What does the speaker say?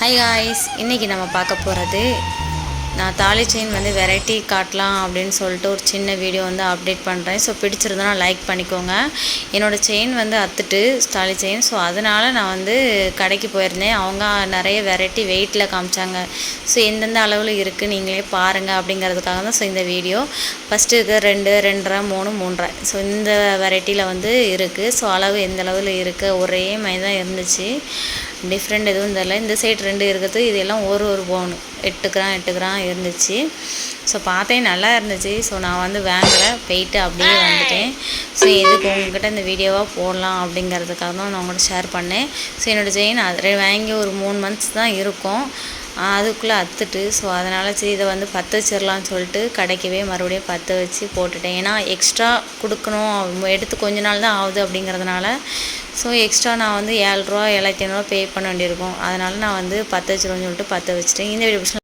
High guys இன்றைக்கி நம்ம பார்க்க போகிறது நான் தாலி செயின் வந்து வெரைட்டி காட்டலாம் அப்படின்னு சொல்லிட்டு ஒரு சின்ன வீடியோ வந்து அப்டேட் பண்ணுறேன் ஸோ பிடிச்சிருந்தனா லைக் பண்ணிக்கோங்க. என்னோடய செயின் வந்து அத்துட்டு தாலி செயின் ஸோ அதனால் நான் வந்து கடைக்கு போயிருந்தேன். அவங்க நிறைய வெரைட்டி வெயிட்டில் காமிச்சாங்க. ஸோ எந்தெந்த அளவில் இருக்குது நீங்களே பாருங்கள் அப்படிங்கிறதுக்காக தான் ஸோ இந்த வீடியோ ஃபஸ்ட்டு இது ரெண்டு ரெண்டரை மூணு மூன்றரை. ஸோ இந்த வெரைட்டியில் வந்து இருக்குது ஸோ அளவு எந்த அளவில் இருக்குது ஒரே மாதிரி தான் இருந்துச்சு. டிஃப்ரெண்ட் எதுவும் தெரில இந்த சைடு ரெண்டு இருக்குது. இது எல்லாம் ஒரு ஒரு பவுன் எட்டு கிராம் எட்டு கிராம் இருந்துச்சு. ஸோ பார்த்தேன் நல்லா இருந்துச்சு. ஸோ நான் வந்து வாங்கலை. போயிட்டு அப்படியே வந்துட்டேன். ஸோ இதுக்கு உங்ககிட்ட இந்த வீடியோவாக போடலாம் அப்படிங்கிறதுக்காக தான் நான் உங்கள்கிட்ட ஷேர் பண்ணேன். ஸோ என்னோடய செயின் அது வாங்கி ஒரு மூணு மந்த்ஸ் தான் இருக்கும். அதுக்குள்ளே அத்துட்டு. ஸோ அதனால் சரி இதை வந்து பற்ற வச்சிடலான்னு சொல்லிட்டு கடைக்கவே மறுபடியும் பற்ற வச்சு போட்டுட்டேன். ஏன்னா எக்ஸ்ட்ரா கொடுக்கணும். எடுத்து கொஞ்ச நாள் தான் ஆகுது அப்படிங்கிறதுனால. ஸோ எக்ஸ்ட்ரா நான் வந்து ஏழ்ரூவா ஏழாயிரத்தி ஐநூறுரூவா பே பண்ண வேண்டியிருக்கும். அதனால் நான் வந்து பற்ற வச்சிருவேன்னு சொல்லிட்டு பற்ற வச்சுட்டேன். இந்த வீடியோ